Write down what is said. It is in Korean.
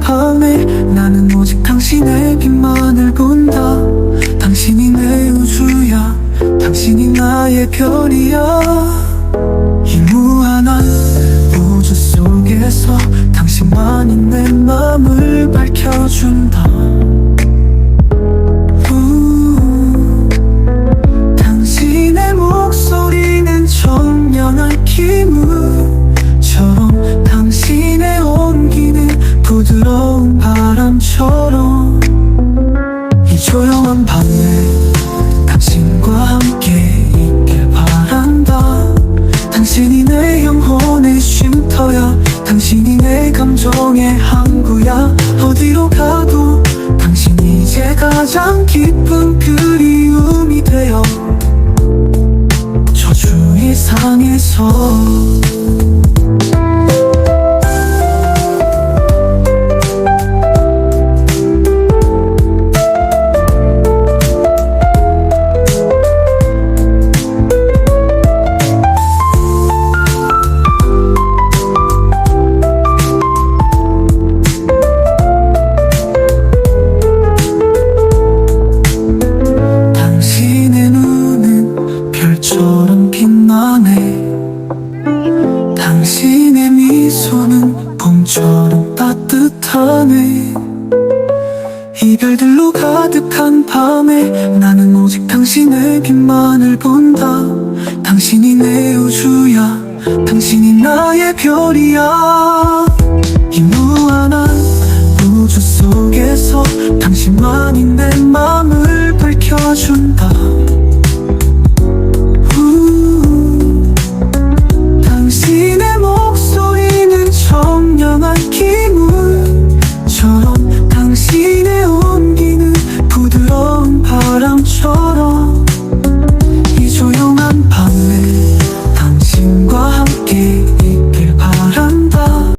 밤에 나는 오직 당신의 빛만을 본다. 당신이 내 우주야. 당신이 나의 별이야. 이 무한한 우주 속에서 당신만이 내 맘을 밝혀준다. 우, 당신의 목소리는 청명한 기무처럼 당신의 항구야. 어디로 가도 당신이 이제 가장 깊은 그리움이 되어 저 주위상에서 빛나네 당신의 미소는 봄처럼 따뜻하네. 이별들로 가득한 밤에 나는 오직 당신의 빛만을 본다. 당신이 내 우주야 당신이 나의 별이야. 이 want you